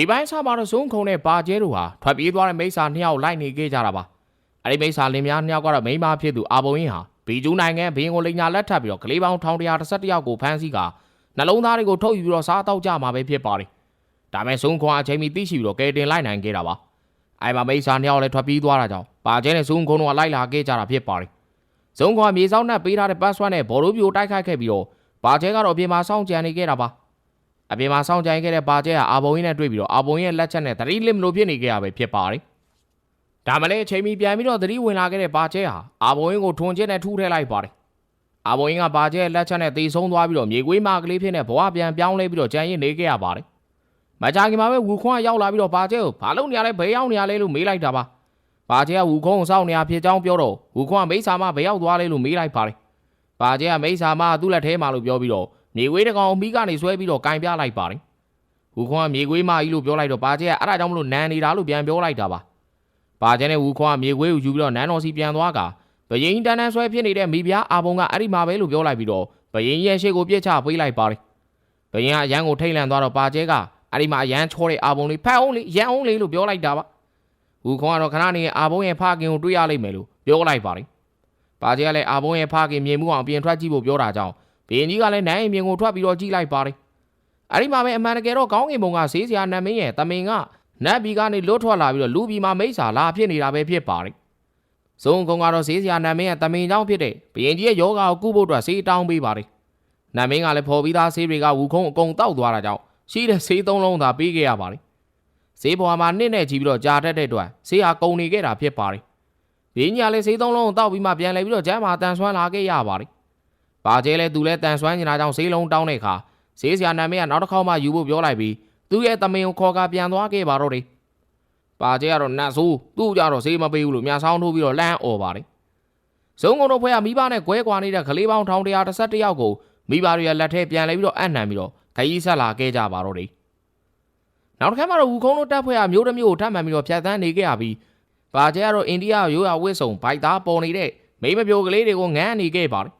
ဒီပိုင်းဆာမှာတော့ဇုံခုံနဲ့ပါကျဲတို့ဟာထွက်ပြေးသွားတဲ့မိစ္ဆာနှစ်ယောက်လိုက်နေခဲ့ကြတာပါအဲ့ဒီမိစ္ဆာလင်များနှစ်ယောက်ကတော့မိန်းမဖြစ်သူအာဘုံရင်ဟာဘီကျူးနိုင်ငံဘင်းကိုလိန်ညာလက်ထပ်ပြီးတော့ကလေးပေါင်း1111ယောက်ကိုဖမ်းဆီးကာနှလုံးသားတွေကိုထုတ်ယူပြီးတော့စားတောက်ကြမှာပဲဖြစ်ပါတယ်ဒါမဲ့ဇုံခွန်အချိန်မီသိရှိပြီးတော့ကဲတင်လိုက်နိုင်ခဲ့တာပါအဲ့မှာမိစ္ဆာနှစ်ယောက်လည်းထွက်ပြေးသွားတာကြောင့်ပါကျဲနဲ့ဇုံခွန်တို့ကလိုက်လာခဲ့ကြတာဖြစ်ပါတယ်ဇုံခွန်ကမြေဆောင်နဲ့ပေးထားတဲ့ပတ်ဆွမ်းနဲ့ဘော်လိုပြိုတိုက်ခိုက်ခဲ့ပြီးတော့ပါကျဲကတော့အပြင်မှာစောင့်ကြံနေခဲ့တာပါ အပြင်မှာစောင့်ကြိုင်ခဲ့တဲ့ပါကျဲဟာအာဘုံရင်နဲ့တွေ့ပြီးတော့အာဘုံရင်ရဲ့လက်ချက်နဲ့သတိလစ်မလို့ဖြစ်နေကြရပဲဖြစ်ပါတယ်။ဒါမှလည်းအချိန်မီပြန်ပြီးတော့သတိဝင်လာခဲ့တဲ့ပါကျဲဟာအာဘုံရင်ကိုထွန်ကျက်နဲ့ထူးထည့်လိုက်ပါတယ်။အာဘုံရင်ကပါကျဲရဲ့လက်ချက်နဲ့သေဆုံးသွားပြီးတော့မြေကွေးမကလေးဖြစ်နေဘဝပြန်ပြောင်းလဲပြီးတော့ကြံရင်နေခဲ့ရပါတယ်။မကြခင်မှာပဲဝူခွန်းကရောက်လာပြီးတော့ပါကျဲကိုဘာလုပ်နေရလဲဘယ်ရောက်နေရလဲလို့မေးလိုက်တာပါ။ပါကျဲကဝူခွန်းကိုစောင့်နေရဖြစ်ကြောင်းပြောတော့ဝူခွန်းကမိစ္ဆာမဘယ်ရောက်သွားလဲလို့မေးလိုက်ပါတယ်။ပါကျဲကမိစ္ဆာမသူ့လက်ထဲမှာလို့ပြောပြီးတော့ မြေခွေးတစ်ကောင်အမီးကနေဆွဲပြီးတော့ကင်ပြလိုက်ပါတယ်။ဝူခွန်ကမြေခွေးမကြီးလို့ပြောလိုက်တော့ပါကျဲကအဲ့ဒါကြောင့်မလို့နန်းနေတာလို့ပြန်ပြောလိုက်တာပါ။ပါကျဲနဲ့ဝူခွန်ကမြေခွေးကိုယူပြီးတော့နန်းတော်စီပြန်သွားကဘယင်းတန်းတန်းဆွဲဖြစ်နေတဲ့မိဖုရားအာဘုံကအဲ့ဒီမှာပဲလို့ပြောလိုက်ပြီးတော့ဘယင်းရဲ့ရှေ့ကိုပြစ်ချပေးလိုက်ပါတယ်။ဘယင်းကအရန်ကိုထိတ်လန့်သွားတော့ပါကျဲကအဲ့ဒီမှာအရန်ချောတဲ့အာဘုံလေးဖက်အောင်လေးရန်အောင်လေးလို့ပြောလိုက်တာပါ။ဝူခွန်ကတော့ခဏနေအာဘုံရဲ့ဖခင်ကိုတွေ့ရလိမ့်မယ်လို့ပြောလိုက်ပါတယ်။ပါကျဲကလည်းအာဘုံရဲ့ဖခင်မြင်မှုအောင်ပြင်ထွက်ကြည့်ဖို့ပြောတာကြောင့် ဘင်းကြီးကလည်းနိုင်ရင်ပြင်ကိုထွက်ပြီးတော့ကြည့်လိုက်ပါတယ်။အဲ့ဒီမှာပဲအမှန်တကယ်တော့ကောင်းကင်ဘုံကဈေးစရာနတ်မင်းရဲ့တမင်ကနတ်ဘီကနေလွတ်ထွက်လာပြီးတော့လူဘီမှာမိစ္ဆာလာဖြစ်နေတာပဲဖြစ်ပါတယ်။ဇုံကုံကတော့ဈေးစရာနတ်မင်းရဲ့တမင်ကြောင့်ဖြစ်တဲ့ဘင်းကြီးရဲ့ယောဂါကိုကုဖို့အတွက်ဈေးတောင်းပေးပါတယ်။နတ်မင်းကလည်းဖော်ပြီးသားဈေးတွေကဝူခုံးအကုန်တောက်သွားတာကြောင့်ရှိတဲ့ဈေးသုံးလုံးသာပေးခဲ့ရပါတယ်။ဈေးပေါ်မှာနှစ်နဲ့ချီပြီးတော့ကြာတတ်တဲ့အတွက်ဈေးဟာကုန်နေခဲ့တာဖြစ်ပါတယ်။ဘင်းကြီးကလည်းဈေးသုံးလုံးကိုတောက်ပြီးမှပြန်လဲပြီးတော့ကျမ်းမာတန်ဆွမ်းလာခဲ့ရပါတယ်။ ပါကျဲလဲသူလဲတန်ဆွမ်းနေတာကြောင့်ဈေးလုံးတောင်းတဲ့အခါဈေးဆရာနာမည်ကနောက်တစ်ခေါက်မှယူဖို့ပြောလိုက်ပြီးသူ့ရဲ့တမင်ကိုခေါ်ကာပြန်သွားခဲ့ပါတော့တယ်။ပါကျဲကတော့နတ်ဆိုးသူ့ကြတော့ဈေးမပေးဘူးလို့မြဆောင်ထိုးပြီးတော့လမ်းអော်ပါတယ်။ဇုံကုန်တို့ဖွဲ့ကမိဘနဲ့ကွဲကွာနေတဲ့ကလေးပေါင်း1111ယောက်ကိုမိဘတွေရဲ့လက်ထဲပြန်လဲပြီးတော့အံ့နံပြီးတော့ခရီးဆက်လာခဲ့ကြပါတော့တယ်။နောက်တစ်ခါမှတော့ဝူခုံးတို့တပ်ဖွဲ့ကမျိုးတစ်မျိုးကိုထပ်မှန်ပြီးတော့ဖြတ်သန်းနေခဲ့ရပြီးပါကျဲကတော့အိန္ဒိယရိုးရာဝစ်စုံဘိုက်သားပေါ်နေတဲ့မိမပြိုကလေးတွေကိုငန်းနေခဲ့ပါတယ်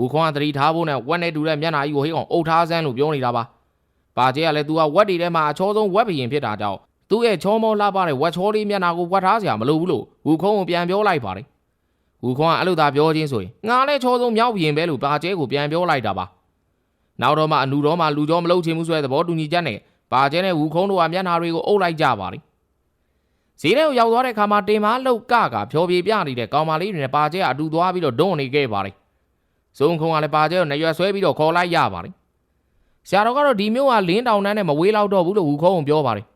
ဝူခွန်ကသတိထားဖို့နဲ့ဝက်နဲ့တူတဲ့မျက်နှာကြီးကိုဟိအောင်အုပ်ထားစမ်းလို့ပြောနေတာပါ။ပါကျဲကလည်းသူကဝက်တွေထဲမှာအချောဆုံးဝက်ဘရင်ဖြစ်တာကြောင့်သူ့ရဲ့ချောမောလှပတဲ့ဝက်ချောလေးမျက်နှာကိုဝက်ထားစရာမလိုဘူးလို့ဝူခွန်ကိုပြန်ပြောလိုက်ပါတယ်။ဝူခွန်ကအဲ့လိုသာပြောချင်းဆိုရင်ငါလည်းချောဆုံးမြောက်ဘရင်ပဲလို့ပါကျဲကိုပြန်ပြောလိုက်တာပါ။နောက်တော့မှအနူတော့မှလူကြောမလုပ်ချင်ဘူးဆိုတဲ့သဘောတူညီချက်နဲ့ပါကျဲနဲ့ဝူခွန်တို့ကမျက်နှာတွေကိုအုပ်လိုက်ကြပါတယ်။ဈေးထဲကိုရောက်သွားတဲ့အခါမှာတင်မားလောက်ကကဖြောပြေပြနေတဲ့ကောင်မလေးတွေနဲ့ပါကျဲကအတူသွားပြီးတော့ဒုံနေခဲ့ပါတယ် ဇုံခုံကလည်းပါကျဲကိုနရွက်ဆွဲပြီးတော့ခေါ်လိုက်ရပါတယ်။ဆရာတော်ကတော့ဒီမျိုးကလင်းတောင်တန်းနဲ့မဝေးလောက်တော့ဘူးလို့ဝူခုံးပြောပါတယ်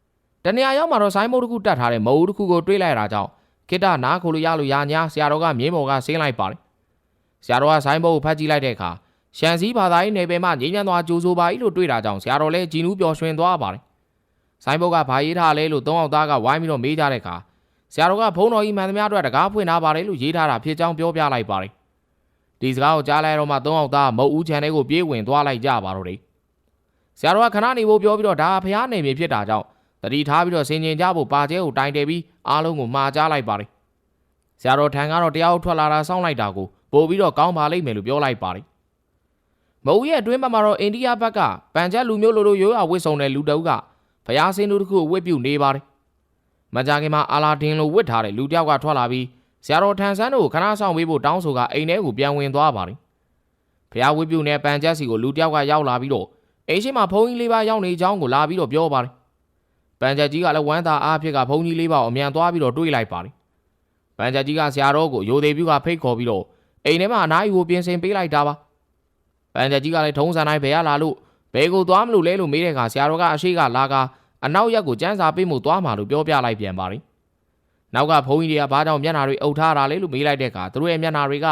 ။တနေရာရောက်မှာတော့ဆိုင်းမုတ်တစ်ခုတတ်ထားတဲ့မအူတစ်ခုကိုတွေးလိုက်တာကြောင့်ခိတ္တနားခိုလို့ရလို့ရညာဆရာတော်ကမြင်းပေါ်ကဆင်းလိုက်ပါတယ်။ဆရာတော်ကဆိုင်းမုတ်ကိုဖတ်ကြည့်လိုက်တဲ့အခါရှန်စည်းဘာသာရေးနယ်ပယ်မှာငြိမ်းချမ်းသွားကြိုးဆိုပါ၏လို့တွေးတာကြောင့်ဆရာတော်လည်းကြည်နူးပျော်ရွှင်သွားပါတယ်။ဆိုင်းမုတ်ကဘာရေးထားလဲလို့သုံးအောင်သားကဝိုင်းပြီးတော့မေးကြတဲ့အခါဆရာတော်ကဘုန်းတော်ကြီးမှန်သမျှအတွက်တကားဖွင့်ထားပါတယ်လို့ရေးထားတာဖြစ်ကြောင်းပြောပြလိုက်ပါတယ်။ ဒီစကားကိုကြားလိုက်တော့မှသုံးအောင်သားမုတ်ဦးချန်တဲ့ကိုပြေးဝင်သွားလိုက်ကြပါတော့တယ်။ဆရာတော်ကခဏနေဖို့ပြောပြီးတော့ဒါဖျားနေပြီဖြစ်တာကြောင့်တတိထားပြီးတော့ဆင်ញင်ကြဖို့ပါကျဲကိုတိုင်တယ်ပြီးအားလုံးကိုမှာကြားလိုက်ပါတယ်။ဆရာတော်ထံကတော့တရားထွက်လာတာစောင့်လိုက်တာကိုပို့ပြီးတော့ကောင်းပါလိမ့်မယ်လို့ပြောလိုက်ပါတယ်။မုတ်ရဲ့အတွင်းဘက်မှာတော့အိန္ဒိယဘက်ကပန်ချက်လူမျိုးလိုလိုရိုးရာဝစ်စုံတဲ့လူတအုပ်ကဖျားစင်းတို့တစ်ခုကိုဝစ်ပြုတ်နေပါတယ်။မကြခင်မှာအာလာဒင်လိုဝစ်ထားတဲ့လူတစ်ယောက်ကထွက်လာပြီး ဆရာတော်ထန်ဆန်းတို့ကိုခဏဆောင်ပေးဖို့တောင်းဆိုကအိမ်ထဲကိုပြန်ဝင်သွားပါတယ်။ဖះဝိပုနဲ့ပန်ချက်စီကိုလူတစ်ယောက်ကရောက်လာပြီးတော့အိမ်ရှိမှာဘုန်းကြီးလေးပါရောက်နေကြောင်းကိုလာပြီးတော့ပြောပါတယ်။ပန်ချက်ကြီးကလည်းဝမ်းသာအားဖြစ်ကဘုန်းကြီးလေးပါကိုအမြန်သွားပြီးတော့တွေးလိုက်ပါတယ်။ပန်ချက်ကြီးကဆရာတော်ကိုရိုသေပြုကဖိတ်ခေါ်ပြီးတော့အိမ်ထဲမှာအနားယူကိုပြင်ဆင်ပေးလိုက်တာပါ။ပန်ချက်ကြီးကလည်းထုံးစံတိုင်းဘယ်ရလာလို့ဘယ်ကိုသွားမလို့လဲလို့မေးတဲ့အခါဆရာတော်ကအရှိကလာကအနောက်ရက်ကိုစမ်းစာပေးမှုသွားမှာလို့ပြောပြလိုက်ပြန်ပါတယ်။ နောက်ကဘုန်းကြီးတွေကဘာကြောင့်မျက်နှာတွေအုပ်ထားတာလဲလို့မေးလိုက်တဲ့အခါသူတို့ရဲ့မျက်နှာတွေက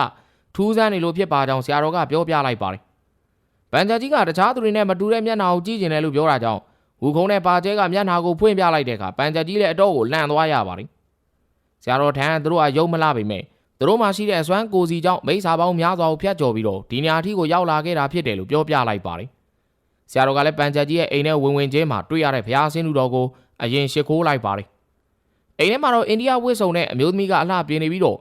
ထူးဆန်းနေလို့ဖြစ်ပါကြောင်းဆရာတော်ကပြောပြလိုက်ပါတယ်။ပန်ချာကြီးကတခြားသူတွေနဲ့မတူတဲ့မျက်နှာကိုကြည့်ကျင်တယ်လို့ပြောတာကြောင့်ဝူခုံနဲ့ပါကျဲကမျက်နှာကိုဖွင့်ပြလိုက်တဲ့အခါပန်ချာကြီးလည်းအတော့ကိုလန့်သွားရပါတယ်။ဆရာတော်ထံသူတို့ကယုံမလားပေမဲ့သူတို့မှရှိတဲ့အစွမ်းကိုစီကြောင့်မိစ္ဆာပေါင်းများစွာကိုဖျက်ကျော်ပြီးတော့ဒီနေရာအထိကိုရောက်လာခဲ့တာဖြစ်တယ်လို့ပြောပြလိုက်ပါတယ်။ဆရာတော်ကလည်းပန်ချာကြီးရဲ့အိမ်ထဲဝင်ဝင်ချင်းမှာတွေ့ရတဲ့ဘုရားဆင်းသူတော်ကိုအရင်ရှ िख ိုးလိုက်ပါတယ်။ အိမ်ထဲမှာတော့အိန္ဒိယဝစ်စုံနဲ့အမျိုးသမီးကအလှပြင်းနေပြီးတော့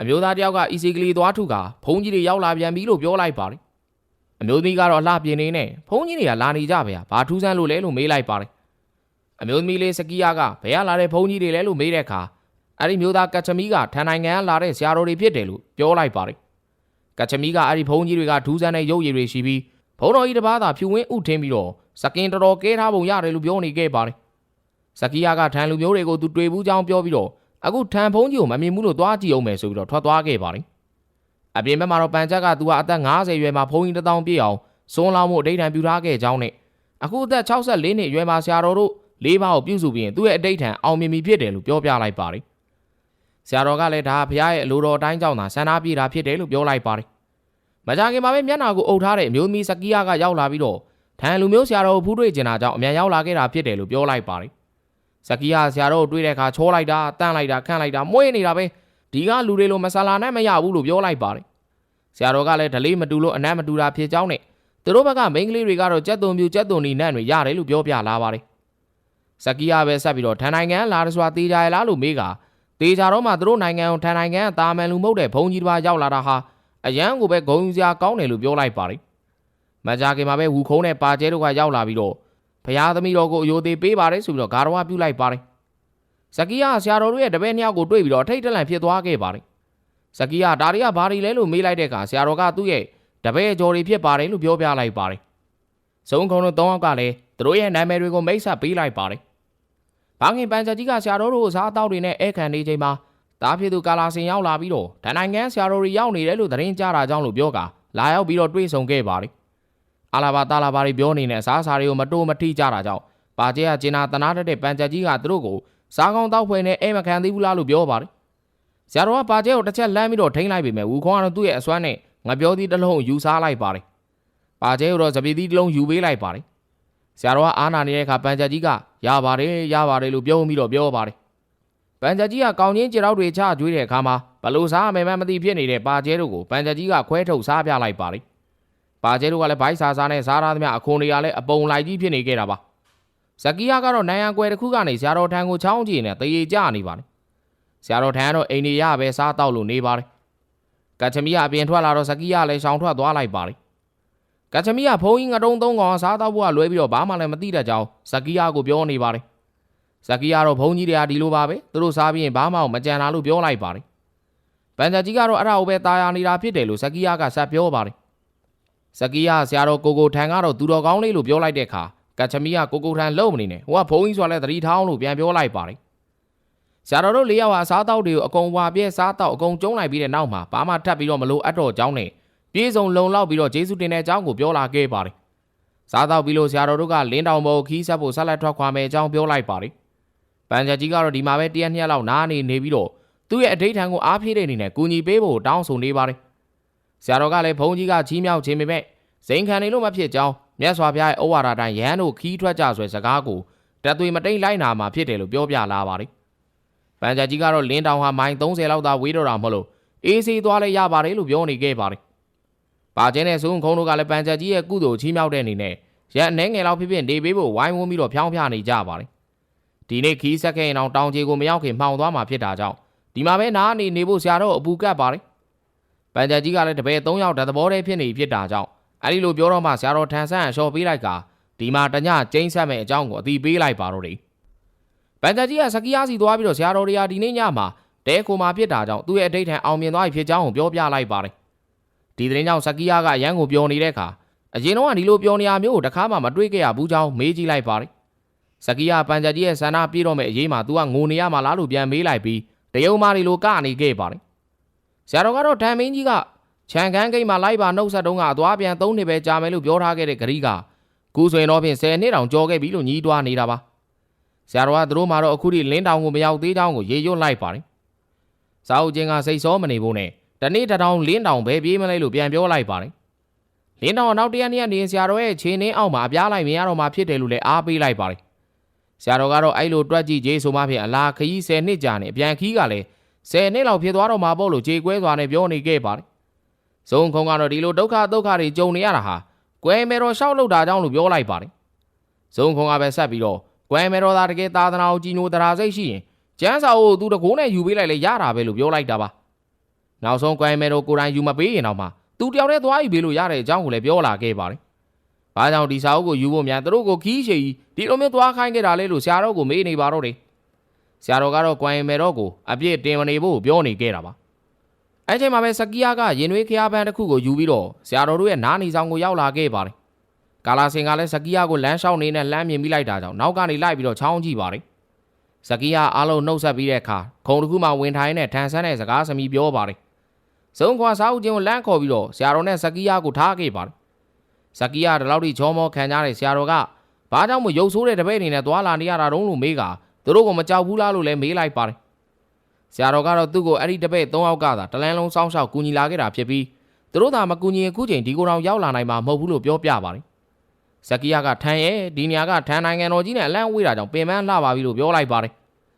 အမျိုးသားတယောက်က easy ကလေးသွားထုကဘုန်းကြီးတွေရောက်လာပြန်ပြီလို့ပြောလိုက်ပါတယ်။အမျိုးသမီးကတော့အလှပြင်းနေနဲ့ဘုန်းကြီးတွေကလာနေကြပါဗျာ။ဘာထူးဆန်းလို့လဲလို့မေးလိုက်ပါတယ်။အမျိုးသမီးလေးစကီယာကဘယ်ကလာတဲ့ဘုန်းကြီးတွေလဲလို့မေးတဲ့အခါအဲ့ဒီမျိုးသားကချမီကထန်နိုင်ငံကလာတဲ့ဆရာတော်တွေဖြစ်တယ်လို့ပြောလိုက်ပါတယ်။ကချမီကအဲ့ဒီဘုန်းကြီးတွေကထူးဆန်းတဲ့ရုပ်ရည်တွေရှိပြီးဘုန်းတော်ကြီးတစ်ပါးသာဖြူဝင်းဥထင်းပြီးတော့စကင်တော်တော်ကဲထားပုံရတယ်လို့ပြောနေခဲ့ပါတယ်။ စကီယာကထန်လူမျိုးတွေကိုသူတွေ့ဘူးကြောင်းပြောပြီးတော့အခုထန်ဖုံးကြီးကိုမမြင်ဘူးလို့သွားကြည့်အောင်မယ်ဆိုပြီးတော့ထွက်သွားခဲ့ပါတယ်။အပြင်ဘက်မှာတော့ပန်ချက်ကသူကအသက်50ရွယ်မှာဖုံးကြီးတစ်တောင်ပြည့်အောင်စွန်းလောင်းမှုအဋိဌံပြုထားခဲ့ကြောင်းနဲ့အခုအသက်64နှစ်ရွယ်မှာဆရာတော်တို့လေးပါးကိုပြုစုပြီးရင်သူ့ရဲ့အဋိဌံအောင်မြင်ပြီဖြစ်တယ်လို့ပြောပြလိုက်ပါတယ်။ဆရာတော်ကလည်းဒါဘုရားရဲ့အလိုတော်အတိုင်းကြောင့်သာဆန္ဒပြေတာဖြစ်တယ်လို့ပြောလိုက်ပါတယ်။မကြခင်မှာပဲမျက်နှာကိုအုပ်ထားတဲ့အမျိုးသမီးစကီယာကရောက်လာပြီးတော့ထန်လူမျိုးဆရာတော်ကိုဖူးတွေ့ကျင်တာကြောင့်အမြန်ရောက်လာခဲ့တာဖြစ်တယ်လို့ပြောလိုက်ပါတယ်။ စကီယာဆရာတော်ကိုတွေ့တဲ့အခါချောလိုက်တာတန့်လိုက်တာခန့်လိုက်တာမွေးနေတာပဲဒီကလူတွေလိုမဆလာနဲ့မရဘူးလို့ပြောလိုက်ပါတယ်။ဆရာတော်ကလည်းဒလေးမတူလို့အနမ်းမတူတာဖြစ်ကြောင်းနဲ့သူတို့ဘက်ကမိန်းကလေးတွေကတော့ကြက်သွန်ပြူကြက်သွန်နီနန့်တွေရတယ်လို့ပြောပြလာပါတယ်။စကီယာပဲဆက်ပြီးတော့ထန်နိုင်ငံလာရစွာတေးကြရလားလို့မေးကတေးကြတော့မှသူတို့နိုင်ငံကိုထန်နိုင်ငံကတာမန်လူမဟုတ်တဲ့ဘုံကြီးတစ်ပါးရောက်လာတာဟာအရန်ကိုပဲဂုံယူစရာကောင်းတယ်လို့ပြောလိုက်ပါတယ်။မကြခင်မှာပဲဝူခုံးနဲ့ပါကျဲတို့ကရောက်လာပြီးတော့ ဖျားသမီးတော်ကိုအယိုသေးပေးပါတယ်ဆိုပြီးတော့ဂါရဝပြုလိုက်ပါတယ်။ဇကီယာဆရာတော်တို့ရဲ့တပည့်နှစ်ယောက်ကိုတွေ့ပြီးတော့ထိတ်တလန့်ဖြစ်သွားခဲ့ပါတယ်။ဇကီယာဒါတွေကဘာတွေလဲလို့မေးလိုက်တဲ့အခါဆရာတော်ကသူ့ရဲ့တပည့်ကျော်တွေဖြစ်ပါတယ်လို့ပြောပြလိုက်ပါတယ်။ဇုံခုံတို့သုံးယောက်ကလည်းသူတို့ရဲ့နာမည်တွေကိုမိတ်ဆက်ပေးလိုက်ပါတယ်။ဘာငင်ပန်ချကြီးကဆရာတော်တို့ကိုစားအသောက်တွေနဲ့ဧကန်နေချိန်မှာတားဖြစ်သူကာလာစင်ရောက်လာပြီးတော့ဒဏ္ဍိုင်ငန်းဆရာတော်တွေရောက်နေတယ်လို့သတင်းကြားတာကြောင့်လို့ပြောကလာရောက်ပြီးတော့တွေ့ဆုံခဲ့ပါတယ်။ အာလာဘာတာလာဘာတွေပြောနေတဲ့အစားအစာတွေကိုမတိုးမထိကြတာကြောင့်ပါကျဲကကျင်နာတနာတတ်တဲ့ပန်ချက်ကြီးကသူတို့ကိုစားကောင်းတောက်ဖွယ်နဲ့အိမ်မခံသေးဘူးလားလို့ပြောပါတယ်။ဆရာတော်ကပါကျဲကိုတစ်ချက်လမ်းပြီးတော့ထိန်းလိုက်ပေမဲ့ဝူခွန်ကတော့သူ့ရဲ့အစွမ်းနဲ့ငပြောသီးတစ်လုံးယူစားလိုက်ပါတယ်။ပါကျဲကိုတော့စပီသီးတစ်လုံးယူပေးလိုက်ပါတယ်။ဆရာတော်ကအာနာနေတဲ့အခါပန်ချက်ကြီးကရပါတယ်ရပါတယ်လို့ပြောပြီးတော့ပြောပါတယ်။ပန်ချက်ကြီးကကောင်းချင်းကြက်တော့တွေချကျွေးတဲ့အခါမှာဘလို့စားမယ်မှမသိဖြစ်နေတဲ့ပါကျဲတို့ကိုပန်ချက်ကြီးကခွဲထုတ်စားပြလိုက်ပါတယ်။ ဘာကျဲတို့ကလည်းဘိုက်စာစားနဲ့စားရသမျှအခွန်တွေကလည်းအပုံလိုက်ကြီးဖြစ်နေခဲ့တာပါဇကီးယားကတော့နိုင်ရန်ကွယ်တစ်ခုကနေဇာတော်ထန်ကိုချောင်းကြည့်နေတရေကြနေပါတယ်ဇာတော်ထန်ကတော့အိန္ဒိယပဲစားတော့လို့နေပါတယ်ကချမီးအပြင်ထွက်လာတော့ဇကီးယားလည်းရှောင်ထွက်သွားလိုက်ပါတယ်ကချမီးကဖုန်းကြီးငတုံးသုံးကောင်စားတော့ဖို့ကလွဲပြီးတော့ဘာမှလည်းမသိတတ်ကြောင်းဇကီးယားကိုပြောနေပါတယ်ဇကီးယားတော့ဘုန်းကြီးတွေကဒီလိုပါပဲသူတို့စားပြီးရင်ဘာမှမကြံလာလို့ပြောလိုက်ပါတယ်ဗန်ဂျာကြီးကတော့အဲ့ဒါကိုပဲတာယာနေတာဖြစ်တယ်လို့ဇကီးယားကဆက်ပြောပါတယ် ဇကီယာဆရာတော်ကိုကိုထံကတော့သူတော်ကောင်းလေးလို့ပြောလိုက်တဲ့အခါကချမီကကိုကိုထန်လုံမနေနဲ့ဟိုကဘုံကြီးဆိုလဲသတိထောင်းလို့ပြန်ပြောလိုက်ပါတယ်ဆရာတော်တို့လေးယောက်ဟာစားတောက်တွေကိုအကုန်ဝါပြဲစားတောက်အကုန်ကျုံးလိုက်ပြီးတဲ့နောက်မှာဘာမှထပ်ပြီးတော့မလို့အပ်တော့ကြောင်းနဲ့ပြေးစုံလုံလောက်ပြီးတော့ဂျေစုတင်တဲ့အကြောင်းကိုပြောလာခဲ့ပါတယ်စားတောက်ပြီးလို့ဆရာတော်တို့ကလင်းတောင်ပေါ်ခီးဆက်ဖို့ဆက်လက်ထွက်ခွာမယ်အကြောင်းပြောလိုက်ပါတယ်ပန်ချာကြီးကတော့ဒီမှာပဲတရက်နှစ်ရက်လောက်နားနေနေပြီးတော့သူ့ရဲ့အဋိဌံကိုအားဖြည့်တဲ့အနေနဲ့ကူညီပေးဖို့တောင်းဆိုနေပါတယ် ဆရာတော်ကလည်းဘုန်းကြီးကချီးမြှောက်ခြင်းပေမဲ့ဇိမ်ခံနေလို့မဖြစ်ကြောင်းမြတ်စွာဘုရားရဲ့ဩဝါဒတိုင်းရဟန်းတို့ခီးထွက်ကြဆွဲစကားကိုတသွေမတိတ်လိုက်နာမှာဖြစ်တယ်လို့ပြောပြလာပါတယ်။ပန်ချာကြီးကတော့လင်းတောင်ဟာမိုင်30လောက်သာဝေးတော့တာမဟုတ်လို့အေးဆေးသွားလဲရပါတယ်လို့ပြောနေခဲ့ပါတယ်။ပါကျင်းတဲ့ဆုံးခုံးတို့ကလည်းပန်ချာကြီးရဲ့ကုသိုလ်ချီးမြှောက်တဲ့အနေနဲ့ရက်အနေငယ်လောက်ဖြစ်ဖြစ်နေပေးဖို့ဝိုင်းဝန်းပြီးတော့ဖြောင်းဖြနေကြပါတယ်။ဒီနေ့ခီးဆက်ခဲ့ရင်တော့တောင်ကြီးကိုမရောက်ခင်မှောင်သွားမှာဖြစ်တာကြောင့်ဒီမှာပဲနားနေနေဖို့ဆရာတော်အပူကတ်ပါတယ်။ ပန်ချာကြီးကလည်းတပည့်၃ယောက်တသဘောတည်းဖြစ်နေဖြစ်တာကြောင့်အဲ့ဒီလိုပြောတော့မှဆရာတော်ထန်ဆန်းအလျှော်ပေးလိုက်ကဒီမှာတညကျင်းဆက်မဲ့အကြောင်းကိုအတိပေးလိုက်ပါတော့တယ်။ပန်ချာကြီးကစကီယာစီသွားပြီးတော့ဆရာတော်တွေကဒီနေ့ညမှာတဲခိုမှာဖြစ်တာကြောင့်သူ့ရဲ့အတိတ်ထံအောင်မြင်သွားပြီဖြစ်ကြောင်းကိုပြောပြလိုက်ပါတယ်။ဒီသတင်းကြောင့်စကီယာကရန်ကိုပြောနေတဲ့အခါအရင်တော့ကဒီလိုပြောနေရမျိုးကိုတခါမှမတွေ့ခဲ့ရဘူးကြောင်းမေးကြည့်လိုက်ပါတယ်။စကီယာပန်ချာကြီးရဲ့ဆန္ဒပြေတော့မဲ့အရေးမှာသူကငိုနေရမှာလားလို့ပြန်မေးလိုက်ပြီးတရုံမာရီလိုကနေခဲ့ပါတယ်။ ဆရာတော်ကတော့ဓမ္မင်းကြီးကခြံကန်းကိတ်မှာလိုက်ပါနှုတ်ဆက်တုံးကအသွားပြန်၃နှစ်ပဲကြာမယ်လို့ပြောထားခဲ့တဲ့ဂရီကခုဆိုရင်တော့ဖြင့်10နှစ်တောင်ကြော်ခဲ့ပြီလို့ညီးတွားနေတာပါဆရာတော်ကသူတို့မှတော့အခုထိလင်းတောင်ကိုမရောက်သေးချောင်းကိုရေရွတ်လိုက်ပါတယ်စာအုပ်ချင်းကစိတ်စောမနေဖို့နဲ့တနေ့တစ်တောင်လင်းတောင်ပဲပြေးမလဲလို့ပြန်ပြောလိုက်ပါတယ်လင်းတောင်ကနောက်တရက်နေ့ကနေဆရာတော်ရဲ့ခြေနှင်းအောက်မှာအပြားလိုက်မြင်ရတော့မှဖြစ်တယ်လို့လည်းအားပေးလိုက်ပါတယ်ဆရာတော်ကတော့အဲ့လိုတွက်ကြည့်ခြေဆိုမှဖြင့်အလားခရီး10နှစ်ကြာနေအပြန်ခီးကလည်း 10နှစ်လောက်ဖြစ်သွားတော့မှပေါ့လို့ခြေကွဲစွာနဲ့ပြောနေခဲ့ပါတယ်ဇုံခုံကတော့ဒီလိုဒုက္ခဒုက္ခတွေကြုံနေရတာဟာကွယ်မယ်တော်ရှောက်လို့တာကြောင့်လို့ပြောလိုက်ပါတယ်ဇုံခုံကပဲဆက်ပြီးတော့ကွယ်မယ်တော်သားတကယ်သာသနာကိုကြီးညိုတရားစိတ်ရှိရင်ကျန်းစာကိုသူတကိုးနဲ့ယူပေးလိုက်လေရတာပဲလို့ပြောလိုက်တာပါနောက်ဆုံးကွယ်မယ်တော်ကိုယ်တိုင်ယူမပေးရင်တော့မှသူတယောက်တည်းသွားယူပေးလို့ရတဲ့အကြောင်းကိုလည်းပြောလာခဲ့ပါတယ်။ဘာကြောင့်ဒီစာအုပ်ကိုယူဖို့များသူတို့ကိုခီးရှည်ကြီးဒီလိုမျိုးသွားခိုင်းခဲ့တာလဲလို့ဆရာတော်ကိုမေးနေပါတော့တယ်။ ဆရာတော်ကတော့ကွယ်မယ်တော်ကိုအပြည့်တင်မနေဖို့ပြောနေခဲ့တာပါ။အဲ့ချိန်မှာပဲစကီယာကရင်နွေးခရားပန်းတစ်ခုကိုယူပြီးတော့ဆရာတော်တို့ရဲ့နားနေဆောင်ကိုရောက်လာခဲ့ပါတယ်။ကာလာစင်ကလည်းစကီယာကိုလမ်းလျှောက်နေနဲ့လှမ်းမြင်ပြီးလိုက်တာကြောင့်နောက်ကနေလိုက်ပြီးတော့ချောင်းကြည့်ပါတယ်။စကီယာအားလုံးနှုတ်ဆက်ပြီးတဲ့အခါခုံတစ်ခုမှဝင်ထိုင်နဲ့ထန်ဆန်းတဲ့စကားစမီပြောပါတယ်။ဇုံခွာစာအုပ်ချင်းကိုလမ်းခေါ်ပြီးတော့ဆရာတော်နဲ့စကီယာကိုထားခဲ့ပါတယ်။စကီယာဒီလောက်ထိချောမောခံကြတဲ့ဆရာတော်ကဘာကြောင့်မရုပ်ဆိုးတဲ့တပည့်အနေနဲ့သွာလာနေရတာတုံးလို့မေးက သူတို့ကမကြောက်ဘူးလားလို့လည်းမေးလိုက်ပါတယ်။ဆရာတော်ကတော့သူ့ကိုအဲ့ဒီတပည့်၃ယောက်ကသာတလန်းလုံးစောင်းရှောက်ကူညီလာခဲ့တာဖြစ်ပြီးသူတို့သာမကူညီရင်အခုချိန်ဒီကိုယ်တော်ရောက်လာနိုင်မှာမဟုတ်ဘူးလို့ပြောပြပါတယ်။စကီယာကထန်ရဲ့ဒီနေရာကထန်နိုင်ငံတော်ကြီးနဲ့အလန့်ဝေးတာကြောင့်ပင်ပန်းလှပါပြီလို့ပြောလိုက်ပါတယ်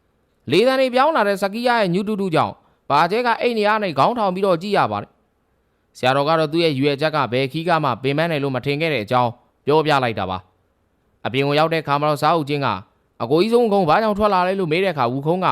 ။လေးတန်းတွေပြောင်းလာတဲ့စကီယာရဲ့ညူတူတူကြောင့်ဘာကျဲကအိတ်နေရနဲ့ခေါင်းထောင်ပြီးတော့ကြည့်ရပါတယ်။ဆရာတော်ကတော့သူ့ရဲ့ရွယ်ချက်ကဘယ်ခီးကမှပင်ပန်းတယ်လို့မထင်ခဲ့တဲ့အကြောင်းပြောပြလိုက်တာပါ။အပြင်ကိုရောက်တဲ့ခါမှာတော့စားအုပ်ချင်းက အကိုကြီးဆုံးကုန်းဘာကြောင့်ထွက်လာလဲလို့မေးတဲ့အခါဝူခုံးက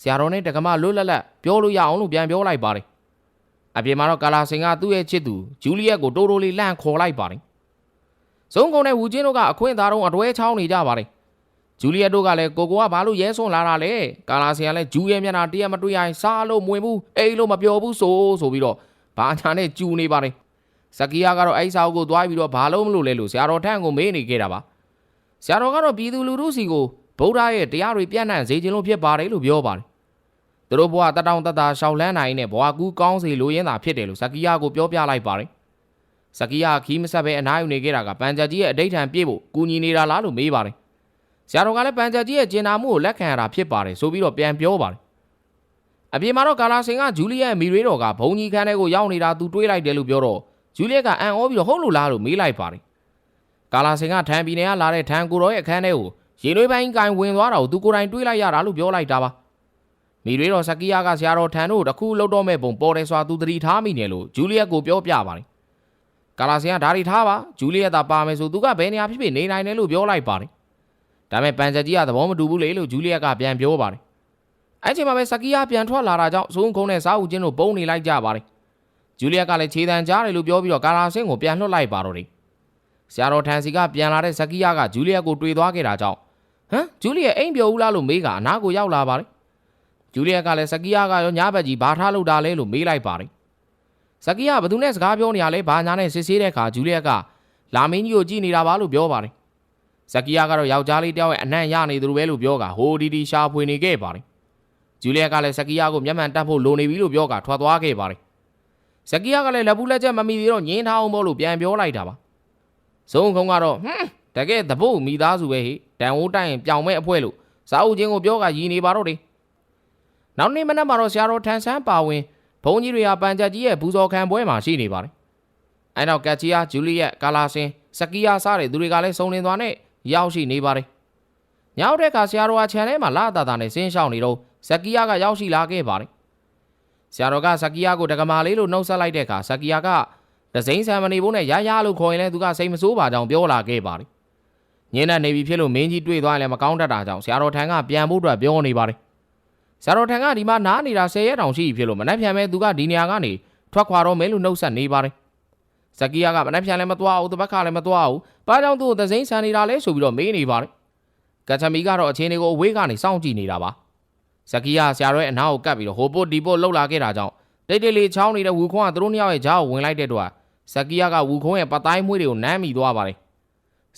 ဆရာတော်နဲ့တက္ကမလွတ်လပ်လပ်ပြောလို့ရအောင်လို့ပြန်ပြောလိုက်ပါတယ်။အပြင်မှာတော့ကာလာစင်ကသူ့ရဲ့ချစ်သူဂျူလီယက်ကိုတိုးတိုးလေးလှန့်ခေါ်လိုက်ပါတယ်။ဆုံးကုန်းနဲ့ဝူချင်းတို့ကအခွင့်အသားတော့အတွဲချောင်းနေကြပါတယ်။ဂျူလီယက်တို့ကလည်းကိုကိုကဘာလို့ရဲဆွန်လာတာလဲ။ကာလာစင်ကလည်းဂျူရဲ့မျက်နှာတရက်မတွေ့ရရင်စားလို့မဝင်ဘူးအိမ်လို့မပြောဘူးဆိုဆိုပြီးတော့ဘာညာနဲ့ကျူနေပါတယ်။စကီယာကတော့အဲ့စာအုပ်ကိုသွားပြီးတော့ဘာလို့မလို့လဲလို့ဆရာတော်ထန့်ကိုမေးနေခဲ့တာပါ။ဆရာတော်ကတော့ပြည်သူလူထုစီကို ဗုဒ္ဓရဲ့တရားတွေပြန့်နှံ့စေခြင်းလို့ဖြစ်ပါတယ်လို့ပြောပါတယ်။သူတို့ဘဝတတောင်တတရှောက်လန်းနိုင်နဲ့ဘဝကူးကောင်းစေလိုရင်းသာဖြစ်တယ်လို့စကီယာကိုပြောပြလိုက်ပါတယ်။စကီယာခီးမဆက်ပဲအနားယူနေခဲ့တာကပန်ချက်ကြီးရဲ့အဋိဌံပြည့်ဖို့ကူညီနေတာလားလို့မေးပါတယ်။ဆရာတော်ကလည်းပန်ချက်ကြီးရဲ့ကျင်နာမှုကိုလက်ခံရတာဖြစ်ပါတယ်ဆိုပြီးတော့ပြန်ပြောပါတယ်။အပြင်မှာတော့ကာလာစင်ကဂျူလီယက်မီရေတော်ကဘုံကြီးခန်းထဲကိုရောက်နေတာသူတွေးလိုက်တယ်လို့ပြောတော့ဂျူလီယက်ကအံ့ဩပြီးတော့ဟုတ်လို့လားလို့မေးလိုက်ပါတယ်။ကာလာစင်ကထန်ပြည်နယ်ကလာတဲ့ထန်ကိုတော်ရဲ့အခန်းထဲကို ရေနွေးပိုင်းကင်ဝင်သွားတာကိုသူကိုယ်တိုင်တွေးလိုက်ရတာလို့ပြောလိုက်တာပါမိရွေးတော်စကီယာကဆရာတော်ထန်တို့တခုလှုပ်တော့မဲ့ပုံပေါ်တယ်စွာသူတတိထားမိနေလို့ဂျူလီယက်ကိုပြောပြပါတယ်ကာလာစင်ကဓာရီထားပါဂျူလီယက်သာပါမယ်ဆိုသူကဘယ်နေရာဖြစ်ဖြစ်နေနိုင်တယ်လို့ပြောလိုက်ပါတယ်ဒါပေမဲ့ပန်ချက်ကြီးကသဘောမတူဘူးလေလို့ဂျူလီယက်ကပြန်ပြောပါတယ်အဲ့ချိန်မှာပဲစကီယာပြန်ထွက်လာတာကြောင့်ဇုံခုံနဲ့စားဦးချင်းတို့ပုံနေလိုက်ကြပါတယ်ဂျူလီယက်ကလည်းခြေတံကြားတယ်လို့ပြောပြီးတော့ကာလာစင်ကိုပြန်လွှတ်လိုက်ပါတော့တယ်ဆရာတော်ထန်စီကပြန်လာတဲ့စကီယာကဂျူလီယက်ကိုတွေ့သွားခဲ့တာကြောင့် ဟမ်ဂျူလီယက်အိမ်ပြောဦးလားလို့မေးကအနားကိုရောက်လာပါတယ်ဂျူလီယက်ကလည်းစကီယာကရောညဘက်ကြီးဘာထားလို့တာလဲလို့မေးလိုက်ပါတယ်စကီယာဘသူနဲ့စကားပြောနေရလဲဘာညာနဲ့စစ်ဆေးတဲ့အခါဂျူလီယက်ကလာမင်းကြီးကိုကြည့်နေတာပါလို့ပြောပါတယ်စကီယာကတော့ယောက်ျားလေးတယောက်ရဲ့အနံ့ရနေသူလိုပဲလို့ပြောကဟိုဒီဒီရှာဖွေနေခဲ့ပါတယ်ဂျူလီယက်ကလည်းစကီယာကိုမျက်မှန်တတ်ဖို့လိုနေပြီလို့ပြောကထွက်သွားခဲ့ပါတယ်စကီယာကလည်းလက်ပူးလက်ချက်မမီသေးတော့ညင်းထားအောင်ပေါ့လို့ပြန်ပြောလိုက်တာပါဇုံခုံကတော့ဟွန်း တကယ်တပုတ်မိသားစုပဲဟိတန်အိုးတိုင်ပြောင်မဲ့အဖွဲလို့စာအုပ်ချင်းကိုပြောကရည်နေပါတော့တယ်နောက်နေ့မနက်မှာတော့ဆရာတော်ထန်ဆန်းပါဝင်ဘုန်းကြီးတွေဟာပန်ချက်ကြီးရဲ့ဘူဇော်ခံပွဲမှာရှိနေပါတယ်အဲနောက်ကက်ချီယာဂျူလီယက်ကာလာဆင်စကီယာစားတဲ့သူတွေကလည်းစုံလင်သွားနဲ့ရောက်ရှိနေပါတယ်ညောက်တဲ့အခါဆရာတော်ကခြံထဲမှာလာတာတာနဲ့ဆင်းရှောင်းနေတော့စကီယာကရောက်ရှိလာခဲ့ပါတယ်ဆရာတော်ကစကီယာကိုတက္ကမလေးလို့နှုတ်ဆက်လိုက်တဲ့အခါစကီယာကဒဇိန်ဆံမနေဖို့နဲ့ရရလို့ခေါ်ရင်လည်းသူကစိတ်မဆိုးပါကြောင်ပြောလာခဲ့ပါတယ် ညင်းတဲ့နေပြီဖြစ်လို့မင်းကြီးတွေ့သွားရင်လည်းမကောင်းတတ်တာကြောင့်ဆရာတော်ထံကပြန်ဖို့အတွက်ပြောနေပါတယ်ဆရာတော်ထံကဒီမှာနားနေတာ10ရက်တောင်ရှိပြီဖြစ်လို့မနှက်ပြန်မဲ့သူကဒီနေရာကနေထွက်ခွာတော့မဲလို့နှုတ်ဆက်နေပါတယ်ဇကီယာကမနှက်ပြန်လည်းမသွားဘူးတပတ်ခါလည်းမသွားဘူးဘာကြောင့်သူ့ကိုသစိမ်းဆန်နေတာလဲဆိုပြီးတော့မေးနေပါတယ်ကချမီကတော့အချင်းတွေကိုအဝေးကနေစောင့်ကြည့်နေတာပါဇကီယာဆရာတော်ရဲ့အနားကိုကပ်ပြီးတော့ဟိုပုတ်ဒီပုတ်လှုပ်လာခဲ့တာကြောင့်တိတ်တိတ်လေးချောင်းနေတဲ့ဝူခွန်းကသူတို့နှစ်ယောက်ရဲ့ကြားကိုဝင်လိုက်တဲ့တော့ဇကီယာကဝူခုံးရဲ့ပတိုင်းမွေးတွေကိုနမ်းမိသွားပါတယ်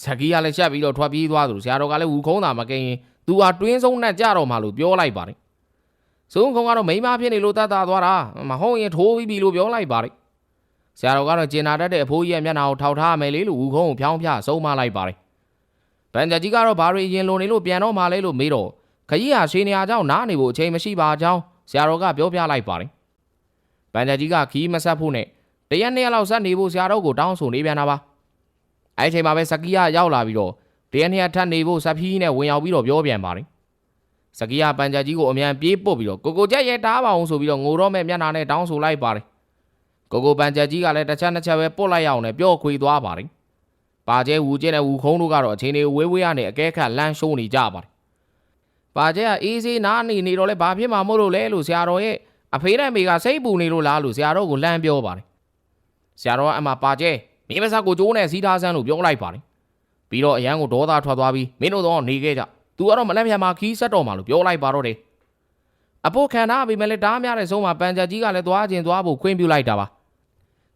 ဇကီယာလည်းရှက်ပြီးတော့ထွက်ပြေးသွားသူဆရာတော်ကလည်းဝူခုံးသာမကိန်းရင်သူဟာတွင်းဆုံးနဲ့ကြတော့မှလို့ပြောလိုက်ပါတယ်စုံခုံကတော့မိန်းမဖြစ်နေလို့တတ်တာသွားတာမဟုတ်ရင်ထိုးပြီးပြီလို့ပြောလိုက်ပါတယ်ဆရာတော်ကတော့ကျင်နာတတ်တဲ့အဖိုးကြီးရဲ့မျက်နှာကိုထောက်ထားမယ်လေလို့ဝူခုံးကိုဖြောင်းဖြဆုံးမလိုက်ပါတယ်ဘဗန်ဂျက်ကြီးကတော့ဘာတွေရင်လိုနေလို့ပြန်တော့မှလဲလို့မေးတော့ခကြီးဟာရှေးနေရာကြောင့်နားနေဖို့အချိန်မရှိပါကြောင်းဆရာတော်ကပြောပြလိုက်ပါတယ်ဗန်ဂျက်ကြီးကခီးမဆက်ဖို့နဲ့တရက်နှစ်ရက်လောက်ဆက်နေဖို့ဆရာတော်ကိုတောင်းဆိုနေပြန်တာပါ အဲ့ဒီအချိန်မှာပဲစကီယာရောက်လာပြီးတော့တရက်နှစ်ရက်ထပ်နေဖို့စဖီးနဲ့ဝင်ရောက်ပြီးတော့ပြောပြန်ပါတယ်စကီယာပန်ဂျက်ကြီးကိုအမြန်ပြေးပုတ်ပြီးတော့ကိုကိုကြက်ရဲတားပါအောင်ဆိုပြီးတော့ငိုတော့မဲ့မျက်နှာနဲ့တောင်းဆိုလိုက်ပါတယ်ကိုကိုပန်ဂျက်ကြီးကလည်းတစ်ချက်နှစ်ချက်ပဲပုတ်လိုက်ရအောင်နဲ့ပြောခွေသွားပါတယ်ပါကျဲဝူကျဲနဲ့ဝူခုံးတို့ကတော့အချိန်လေးဝေးဝေးရနဲ့အကဲခတ်လမ်းရှိုးနေကြပါတယ်ပါကျဲကအေးစေးနားနေနေတော့လဲဘာဖြစ်မှာမို့လို့လဲလို့ဆရာတော်ရဲ့အဖေနဲ့မေကစိတ်ပူနေလို့လားလို့ဆရာတော်ကိုလှမ်းပြောပါတယ်ဆရာတော်ကအမှပါကျဲ မင်းမဆက်ကိုကျိုးနဲ့စီးထားစမ်းလို့ပြောလိုက်ပါတယ်ပြီးတော့အရန်ကိုဒေါသထွက်သွားပြီးမင်းတို့တော့နေခဲ့ကြသူကတော့မလက်ပြန်မှာခီးဆက်တော်မှာလို့ပြောလိုက်ပါတော့တယ်အဖို့ခံထားပြီးမလဲတားများတဲ့ဆုံးမှာပန်ချာကြီးကလည်းသွားခြင်းသွားဖို့ခွင့်ပြုလိုက်တာပါ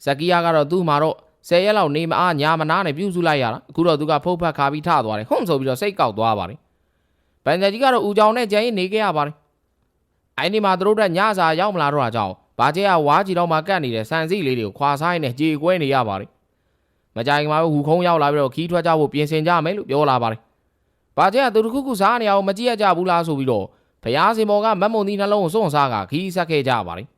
ဇကီယာကတော့သူ့မှာတော့10ရက်လောက်နေမအားညာမနာနဲ့ပြုစုလိုက်ရတာအခုတော့သူကဖုတ်ဖက်ခါပြီးထသွားတယ်ဟုံးဆိုပြီးတော့စိတ်ကောက်သွားပါတယ်ပန်ချာကြီးကတော့ဦးကြောင်နဲ့ကြံရင်နေခဲ့ရပါတယ်အဲ့ဒီမှာသူတို့ကညစာရောက်မလာတော့တာကြောင့်ဘာကျဲကဝါးကြီးတော့မှကတ်နေတဲ့ဆန်စီလေးတွေကိုခွာဆိုင်နဲ့ကြေကွဲနေရပါတယ် မကြိုင်မှာပဲဟူခုံးရောက်လာပြီးတော့ခီးထွက်ကြဖို့ပြင်ဆင်ကြမယ်လို့ပြောလာပါတယ်ဘာကျဲကသူတစ်ခုခုစားနေအောင်မကြည့်ရကြဘူးလားဆိုပြီးတော့ဖျားစင်မော်ကမတ်မုံသီးနှလုံးကိုစွန့်စားကခီးဆက်ခဲ့ကြပါတယ်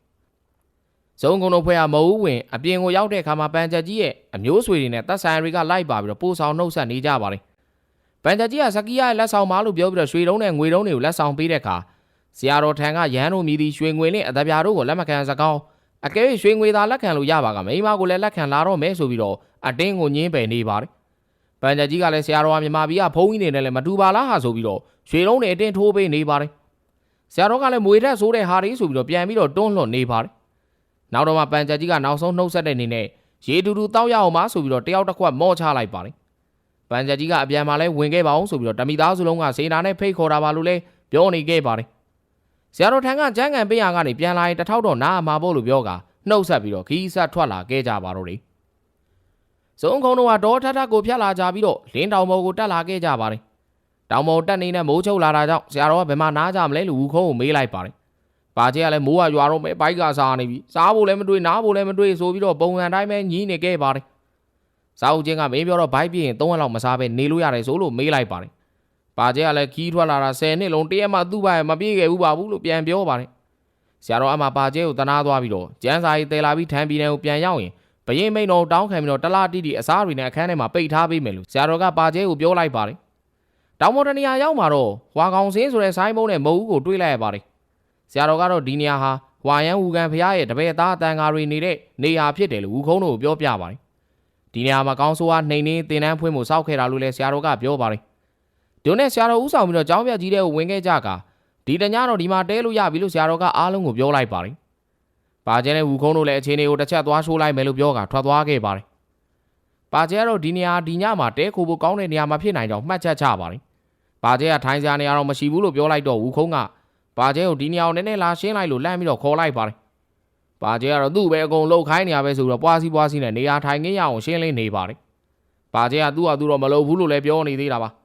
ဇုံကုံတို့ဖွဲ့ကမဟုတ်ဝင်အပြင်ကိုရောက်တဲ့အခါမှာပန်ချက်ကြီးရဲ့အမျိုးဆွေတွေနဲ့တပ်ဆိုင်တွေကလိုက်ပါပြီးတော့ပို့ဆောင်နှုတ်ဆက်နေကြပါတယ်ပန်ချက်ကြီးကစကီယာရဲ့လက်ဆောင်မလို့ပြောပြီးတော့ရွှေတုံးနဲ့ငွေတုံးတွေကိုလက်ဆောင်ပေးတဲ့အခါဆရာတော်ထံကရဟန်းတို့မြည်သည့်ရွှေငွေနဲ့အတပြာတို့ကိုလက်မခံစကောင်း အကဲ၍ရွှေငွေသာလက်ခံလို့ရပါကမိန်းမကိုလည်းလက်ခံလာတော့မယ်ဆိုပြီးတော့အတင်းကိုညင်းပယ်နေပါတယ်ပန်ချက်ကြီးကလည်းဆရာတော်ကမြန်မာပြည်ကဘုန်းကြီးတွေနဲ့လည်းမတူပါလားဟာဆိုပြီးတော့ရွှေတုံးတွေအတင်းထိုးပေးနေပါတယ်ဆရာတော်ကလည်းမွေထက်ဆိုးတဲ့ဟာတွေဆိုပြီးတော့ပြန်ပြီးတော့တွန်းလှန်နေပါတယ်နောက်တော့မှပန်ချက်ကြီးကနောက်ဆုံးနှုတ်ဆက်တဲ့အနေနဲ့ရေတူတူတောက်ရအောင်ပါဆိုပြီးတော့တယောက်တစ်ခွက်မော့ချလိုက်ပါတယ်ပန်ချက်ကြီးကအပြန်မှာလဲဝင်ခဲ့ပါအောင်ဆိုပြီးတော့တမိသားစုလုံးကစေနာနဲ့ဖိတ်ခေါ်တာပါလို့လဲပြောနေခဲ့ပါတယ် ဆရာတော်ထံကကျန်းကန်ပေးရကနေပြန်လာရင်တထောက်တော့နားမှာဖို့လို့ပြောကနှုတ်ဆက်ပြီးတော့ခီးဆက်ထွက်လာခဲ့ကြပါတော့တယ်စုံခုံတို့ကဒေါ်ထထကိုဖြတ်လာကြပြီးတော့လင်းတောင်ပေါ်ကိုတက်လာခဲ့ကြပါတယ်တောင်ပေါ်တက်နေတဲ့မိုးချုပ်လာတာကြောင့်ဆရာတော်ကဘယ်မှာနားကြမလဲလို့ဝူခုံးကိုမေးလိုက်ပါတယ်ပါကျဲကလည်းမိုးကရွာတော့မယ်ဘိုက်ကစားနေပြီစားဖို့လည်းမတွေ့နားဖို့လည်းမတွေ့ဆိုပြီးတော့ပုံစံတိုင်းပဲညီးနေခဲ့ပါတယ်စားဦးချင်းကမင်းပြောတော့ဘိုက်ပြင်း3ရက်လောက်မစားပဲနေလို့ရတယ်ဆိုလို့မေးလိုက်ပါတယ် ပါကျဲကလည်းခီးထွက်လာတာ10နှစ်လုံးတရက်မှသူ့ဘာမပြေးခဲ့ဘူးပါဘူးလို့ပြန်ပြောပါတယ်ဆရာတော်အမပါကျဲကိုတနာသွားပြီးတော့ကျန်းစာကြီးတဲလာပြီးထမ်းပြည်နယ်ကိုပြန်ရောက်ရင်ဘရင်မိန်တော်တောင်းခံပြီးတော့တလားတိတိအစားတွေနဲ့အခန်းထဲမှာပိတ်ထားပေးမယ်လို့ဆရာတော်ကပါကျဲကိုပြောလိုက်ပါတယ်တောင်ပေါ်တနေရာရောက်မှာတော့ဟွာကောင်စင်းဆိုတဲ့ဆိုင်းမုံနဲ့မုံဦးကိုတွေးလိုက်ရပါတယ်ဆရာတော်ကတော့ဒီနေရာဟာဝါယန်ဝူကန်ဖရားရဲ့တပည့်သားအတန်ဃာတွေနေတဲ့နေရာဖြစ်တယ်လို့ဝူခုံးတို့ပြောပြပါတယ်ဒီနေရာမှာကောင်းဆိုးအားနှိမ်နှင်းတင်တန်းဖွင့်မှုစောက်ခဲ့တာလို့လည်းဆရာတော်ကပြောပါတယ် ဒီနဲ့ဆရာတော်ဥဆောင်ပြီးတော့ကျောင်းပြကြီးတဲ့ကိုဝင်ခဲ့ကြကဒီတညတော့ဒီမှာတဲလို့ရပြီလို့ဆရာတော်ကအားလုံးကိုပြောလိုက်ပါတယ်ပါကျဲနဲ့ဝူခုံးတို့လည်းအခြေအနေကိုတစ်ချက်သွားရှိုးလိုက်မယ်လို့ပြောကထွက်သွားခဲ့ပါတယ်ပါကျဲကတော့ဒီနေရာဒီညမှာတဲခိုဖို့ကောင်းတဲ့နေရာမှာဖြစ်နိုင်ကြောင်းမှတ်ချက်ချပါတယ်ပါကျဲကထိုင်းစရာနေရာတော့မရှိဘူးလို့ပြောလိုက်တော့ဝူခုံးကပါကျဲကိုဒီနေရာကိုနည်းနည်းလာရှင်းလိုက်လို့လန့်ပြီးတော့ခေါ်လိုက်ပါတယ်။ပါကျဲကတော့သူ့ပဲအကုန်လှုပ်ခိုင်းနေရပဲဆိုတော့ပွားစီပွားစီနဲ့နေရာထိုင်ခင်းရအောင်ရှင်းလင်းနေပါတယ်။ပါကျဲကသူ့ဟာသူ့တော့မလုပ်ဘူးလို့လည်းပြောနေသေးတာပါ။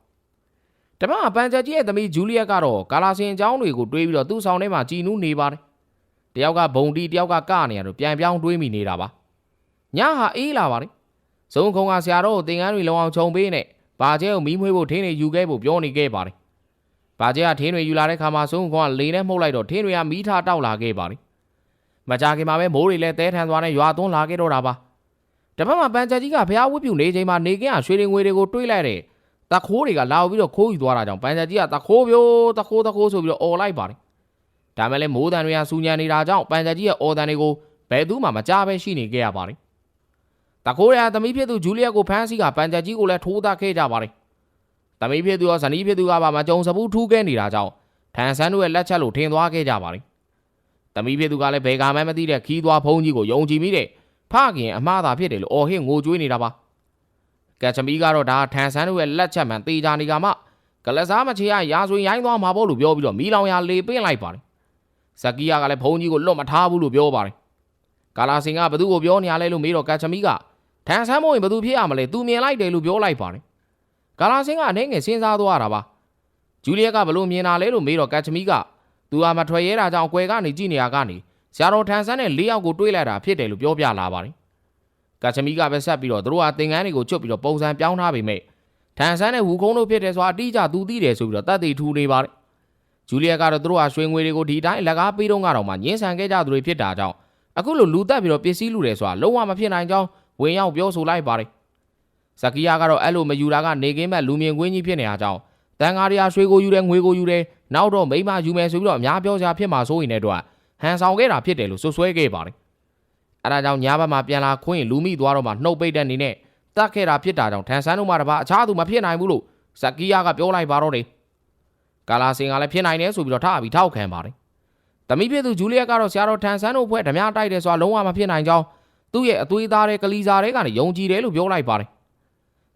တပတ်မှာပန်ချက်ကြီးရဲ့သမီးဂျူလီယက်ကတော့ကာလာစင်အကြောင်းတွေကိုတွေးပြီးတော့သူ့ဆောင်ထဲမှာကြည်နူးနေပါတယ်။တယောက်ကဘုံတီတယောက်ကကနေရတော့ပြန်ပြောင်းတွေးမိနေတာပါ။ညဟာအေးလာပါတယ်။ဇုံခုံကဆရာတော်ကိုတင်ကန်းတွေလုံအောင်ခြုံပေးနဲ့ပါကျဲကိုမီးမွေးဖို့ထင်းနေယူခဲ့ဖို့ပြောနေခဲ့ပါတယ်။ဘာကျဲကထင်းတွေယူလာတဲ့ခါမှာစုံခွန်ကလေနဲ့မှုတ်လိုက်တော့ထင်းတွေကမီးထားတောက်လာခဲ့ပါလိ။မကြခင်မှာပဲမိုးတွေလည်းတဲထန်သွားနဲ့ရွာသွန်းလာခဲ့တော့တာပါ။တစ်ဖက်မှာပန်ချက်ကြီးကဖျားဝတ်ပြူနေချိန်မှာနေကင်းကရွှေတွေငွေတွေကိုတွေးလိုက်တဲ့ တခိုးတွေကလာပြီးတော့ခိုးယူသွားတာကြောင့်ပန်ချက်ကြီးကတခိုးပြိုးတခိုးတခိုးဆိုပြီးတော့អော်လိုက်ပါတယ်။ဒါမဲ့လည်းမိုးတန်တွေကစူညံနေတာကြောင့်ပန်ချက်ကြီးရဲ့အော်တန်တွေကိုဘယ်သူမှမကြားပဲရှိနေခဲ့ရပါတယ်။တခိုးရသမီးဖြစ်သူဂျူလီယက်ကိုဖမ်းဆီးကပန်ချက်ကြီးကိုလည်းထိုးသားခဲ့ကြပါတယ်။သမီးဖြစ်သူရောဇနီးဖြစ်သူကပါမကြုံစဘူးထူးခဲ့နေတာကြောင့်ထန်ဆန်းတို့ရဲ့လက်ချက်လို့ထင်သွားခဲ့ကြပါတယ်။သမီးဖြစ်သူကလည်းဘယ်ကမှမသိတဲ့ခီးသွားဖုံးကြီးကိုယုံကြည်မိတဲ့ဖခင်အမှားသာဖြစ်တယ်လို့အော်ဟစ်ငိုကြွေးနေတာပါ။ ကက်ချမီကတော့ဒါထန်ဆန်းတို့ရဲ့လက်ချက်မှန်တေးကြနေကမှကလစားမချေရရာဇဝင်ရိုင်းသွားမှာပေါ့လို့ပြောပြီးတော့မီလောင်ရလေပင့်လိုက်ပါတယ်။ဇကီယာကလည်းဖုံးကြီးကိုလွတ်မထားဘူးလို့ပြောပါတယ်။ကာလာစင်ကဘသူ့ကိုပြောနေရလဲလို့မေးတော့ကက်ချမီကထန်ဆန်းမို့ရင်ဘသူဖြစ်ရမလဲသူမြင်လိုက်တယ်လို့ပြောလိုက်ပါတယ်။ကာလာစင်ကအနေငယ်စဉ်းစားသွားတာပါ။ဂျူလီယက်ကဘလို့မြင်တာလဲလို့မေးတော့ကက်ချမီကသူဟာမထွက်ရဲတာကြောင့်အကွယ်ကနေကြည့်နေရကနေဆရာတော်ထန်ဆန်းနဲ့၄ယောက်ကိုတွေးလိုက်တာဖြစ်တယ်လို့ပြောပြလာပါတယ်။ ကချမီကပဲဆက်ပြီးတော့သူတို့ဟာသင်္ကန်းတွေကိုချွတ်ပြီးတော့ပုံစံပြောင်းထားပေမဲ့ထန်ဆန်းနဲ့ဝူကုန်းတို့ဖြစ်တယ်ဆိုတာအတိအကျသူသိတယ်ဆိုပြီးတော့တတ်သိထူနေပါတယ်ဂျူလီယက်ကတော့သူတို့ဟာရွှေငွေတွေကိုဒီတိုင်းလက်ကားပေးတော့ကတော့မှညှင်းဆန်ခဲ့ကြသူတွေဖြစ်တာကြောင့်အခုလိုလူတက်ပြီးတော့ပစ္စည်းလူတယ်ဆိုတာလုံးဝမဖြစ်နိုင်ကြောင်းဝင်ရောက်ပြောဆိုလိုက်ပါတယ်ဇကီယာကတော့အဲ့လိုမယူတာကနေကင်းမဲ့လူမြင်ကွင်းကြီးဖြစ်နေတာကြောင့်တန်ဃာရီယာရွှေကိုယူတယ်ငွေကိုယူတယ်နောက်တော့မိမယူမယ်ဆိုပြီးတော့အများပြောစရာဖြစ်မှာစိုးရင်တဲ့အတွက်ဟန်ဆောင်ခဲ့တာဖြစ်တယ်လို့ဆွဆွဲခဲ့ပါတယ် အဲဒါကြောင့်ညာဘက်မှာပြန်လာခွင့်လူမိသွားတော့မှနှုတ်ပိတ်တဲ့အနေနဲ့တတ်ခဲ့တာဖြစ်တာကြောင့်ထန်ဆန်းတို့မှတပါအခြားသူမဖြစ်နိုင်ဘူးလို့ဇကီယာကပြောလိုက်ပါတော့တယ်ကာလာစင်ကလည်းဖြစ်နိုင်တယ်ဆိုပြီးတော့ထားပြီးထောက်ခံပါတယ်တမိဖြစ်သူဂျူလီယက်ကတော့ဆရာတော်ထန်ဆန်းတို့ဖွဲ့ဓမြတိုက်တယ်ဆိုတာလုံးဝမဖြစ်နိုင်ကြောင်းသူ့ရဲ့အသွေးသားတဲ့ကလီစာတွေကနေယုံကြည်တယ်လို့ပြောလိုက်ပါတယ်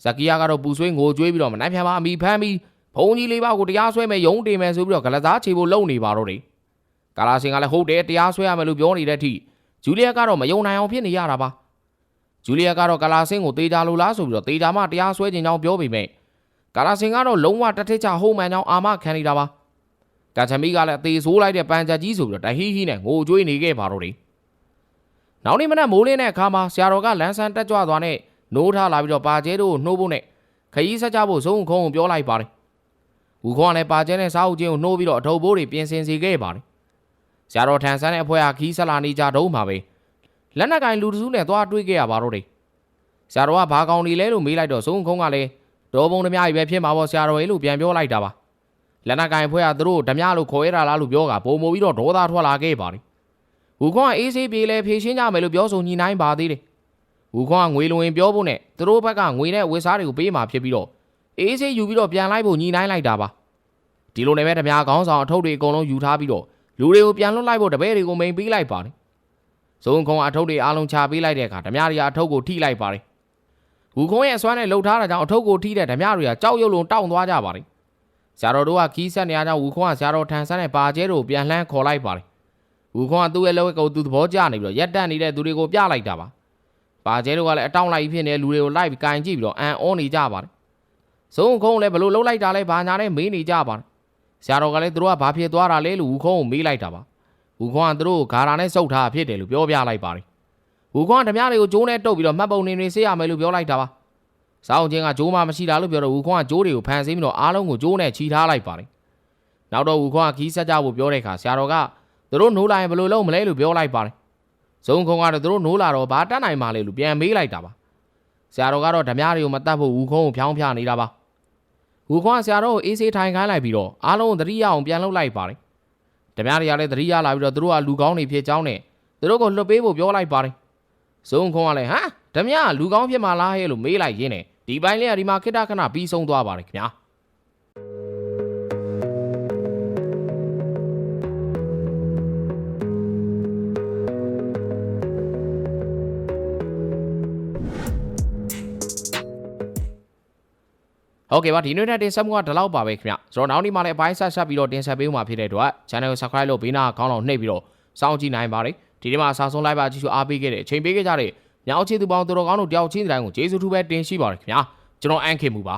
ဇကီယာကတော့ပူဆွေးငိုကြွေးပြီးတော့မနိုင်ပြန်ပါအမိဖမ်းပြီးဘုံကြီးလေးပါးကိုတရားစွဲမယ်ယုံတင်မယ်ဆိုပြီးတော့ဂလသားချေဖို့လုပ်နေပါတော့တယ်ကာလာစင်ကလည်းဟုတ်တယ်တရားစွဲရမယ်လို့ပြောနေတဲ့အထိ ဂျူလီယက်ကတော့မယုံနိုင်အောင်ဖြစ်နေရတာပါဂျူလီယက်ကတော့ကာလာစင်ကိုတေးကြလို့လားဆိုပြီးတော့တေးကြမှတရားစွဲခြင်းကြောင်းပြောပေမဲ့ကာလာစင်ကတော့လုံးဝတစ်ထစ်ချဟုံးမှန်ကြောင်းအာမခံနေတာပါကာချမီကလည်းအသေးဆိုးလိုက်တဲ့ပန်ချက်ကြီးဆိုပြီးတော့တဟီဟီနဲ့ငိုကြွေးနေခဲ့ပါတော့တယ်နောက်နေ့မနက်မိုးလင်းတဲ့အခါမှာဆရာတော်ကလန်းဆန်းတက်ကြွသွားနဲ့နိုးထားလာပြီးတော့ပါကျဲတို့ကိုနှိုးဖို့နဲ့ခရီးဆက်ကြဖို့ဆုံးခုံကိုပြောလိုက်ပါတယ်။ဦးခေါင်းကလည်းပါကျဲနဲ့စားအုပ်ချင်းကိုနှိုးပြီးတော့အထုပ်ဘိုးတွေပြင်ဆင်စီခဲ့ပါတယ်။ ဆရာတော်ထန်ဆန်းတဲ့အဖွဲ့ဟာခီးဆက်လာနေကြတော့မှာပဲ။လက်နက်ကင်လူတစုနဲ့သွားတွေ့ခဲ့ရပါတော့တယ်။ဆရာတော်ကဘာကောင်နေလဲလို့မေးလိုက်တော့ဆုံးခုံကလည်းဒေါ်ဘုံဓမြကြီးပဲဖြစ်မှာပေါ့ဆရာတော်ရေလို့ပြန်ပြောလိုက်တာပါ။လက်နက်ကင်အဖွဲ့ကသူတို့ဓမြလို့ခေါ်ရတာလားလို့ပြောကပုံမိုးပြီးတော့ဒေါသထွက်လာခဲ့ပါတယ်။ဦးခေါင်းကအေးဆေးပြေလဲဖြေရှင်းကြမယ်လို့ပြောဆိုညှိနှိုင်းပါသေးတယ်။ဦးခေါင်းကငွေလိုဝင်ပြောဖို့နဲ့သူတို့ဘက်ကငွေနဲ့ဝစ်စားတွေကိုပေးမှာဖြစ်ပြီးတော့အေးဆေးယူပြီးတော့ပြန်လိုက်ဖို့ညှိနှိုင်းလိုက်တာပါဒီလိုနဲ့ပဲဓမြကောင်းဆောင်အထုပ်တွေအကုန်လုံးယူထားပြီးတော့ လူတွေကိုပြန်လွတ်လိုက်ဖို့တပည့်တွေကိုမိန်ပေးလိုက်ပါတယ်ဇုံခုံအထုပ်တွေအားလုံးချပေးလိုက်တဲ့အခါဓမြတွေကအထုပ်ကိုထိလိုက်ပါတယ်ဝူခုံးရဲ့အစွမ်းနဲ့လှုပ်ထားတာကြောင့်အထုပ်ကိုထိတဲ့ဓမြတွေကကြောက်ရွံ့လုံးတောင့်သွားကြပါတယ်ဆရာတော်တို့ကခီးဆက်နေရကြောင်းဝူခုံးကဆရာတော်ထန်ဆန်းနဲ့ပါကျဲတို့ပြန်လှမ်းခေါ်လိုက်ပါတယ်ဝူခုံးကသူ့ရဲ့လက်ဝဲကိုသူသဘောကျနေပြီးတော့ရက်တက်နေတဲ့သူတွေကိုပြလိုက်တာပါပါကျဲတို့ကလည်းအတောင့်လိုက်ဖြစ်နေတဲ့လူတွေကိုလိုက်ပြီးကင်ကြည့်ပြီးတော့အန်အောနေကြပါတယ်ဇုံခုံးလည်းဘလို့လှုပ်လိုက်တာလဲဘာညာနဲ့မေးနေကြပါတယ် ဆရာတော်ကလည်းသူတို့ကဘာဖြစ်သွားတာလဲလို့ဝူခုံးကိုမေးလိုက်တာပါဝူခုံးကသူတို့ကိုဂါရာနဲ့စုပ်ထားဖြစ်တယ်လို့ပြောပြလိုက်ပါတယ်ဝူခုံးကဓမြတွေကိုကျိုးနဲ့တုပ်ပြီးတော့မှတ်ပုံနေနေဆေးရမယ်လို့ပြောလိုက်တာပါစောင်းချင်းကကျိုးမှမရှိတာလို့ပြောတော့ဝူခုံးကကျိုးတွေကိုဖန်ဆင်းပြီးတော့အားလုံးကိုကျိုးနဲ့ချီထားလိုက်ပါတယ်နောက်တော့ဝူခုံးကခီးဆက်ကြဖို့ပြောတဲ့အခါဆရာတော်ကသူတို့နိုးလာရင်ဘယ်လိုလုပ်မလဲလို့ပြောလိုက်ပါတယ်ဇုံခုံကတော့သူတို့နိုးလာတော့ဘာတတ်နိုင်မှလဲလို့ပြန်မေးလိုက်တာပါဆရာတော်ကတော့ဓမြတွေကိုမတတ်ဖို့ဝူခုံးကိုဖြောင်းပြနေတာပါ ဝူခုံးကဆရာတော်ကိုအေးဆေးထိုင်ခိုင်းလိုက်ပြီးတော့အားလုံးသတိရအောင်ပြန်လုပ်လိုက်ပါတယ်ဓမြတွေကလည်းသတိရလာပြီးတော့သူတို့ကလူကောင်းတွေဖြစ်ကြောင်းနဲ့သူတို့ကိုလွတ်ပေးဖို့ပြောလိုက်ပါတယ်ဇုံခုံကလည်းဟမ်ဓမြကလူကောင်းဖြစ်မှလားဟဲ့လို့မေးလိုက်ရင်းနဲ့ဒီပိုင်းလေးကဒီမှာခိတ္တခဏပြီးဆုံးသွားပါတယ်ခင်ဗျာ ဟုတ်ကဲ့ပါဒီနေ့နဲ့တင်ဆက်မှုကဒီလောက်ပါပဲခင်ဗျဆိုတော့နောက်နေ့မှလည်းအပိုင်းဆက်ဆက်ပြီးတော့တင်ဆက်ပေးဦးမှာဖြစ်တဲ့အတွက် channel ကို subscribe လုပ်ဘေးနာခေါင်းလောင်နှိပ်ပြီးတော့စောင့်ကြည့်နိုင်ပါတယ်ဒီနေ့မှာအစားဆုံး live ပါကြည့်ရှုအားပေးခဲ့တဲ့အချိန်ပေးခဲ့ကြတဲ့မြောက်ချီသူပေါင်းသူတော်ကောင်းတို့တယောက်ချင်းတိုင်းကိုကျေးဇူးထူးပဲတင်ရှိပါတယ်ခင်ဗျာကျွန်တော်အန်ခင်မူပါ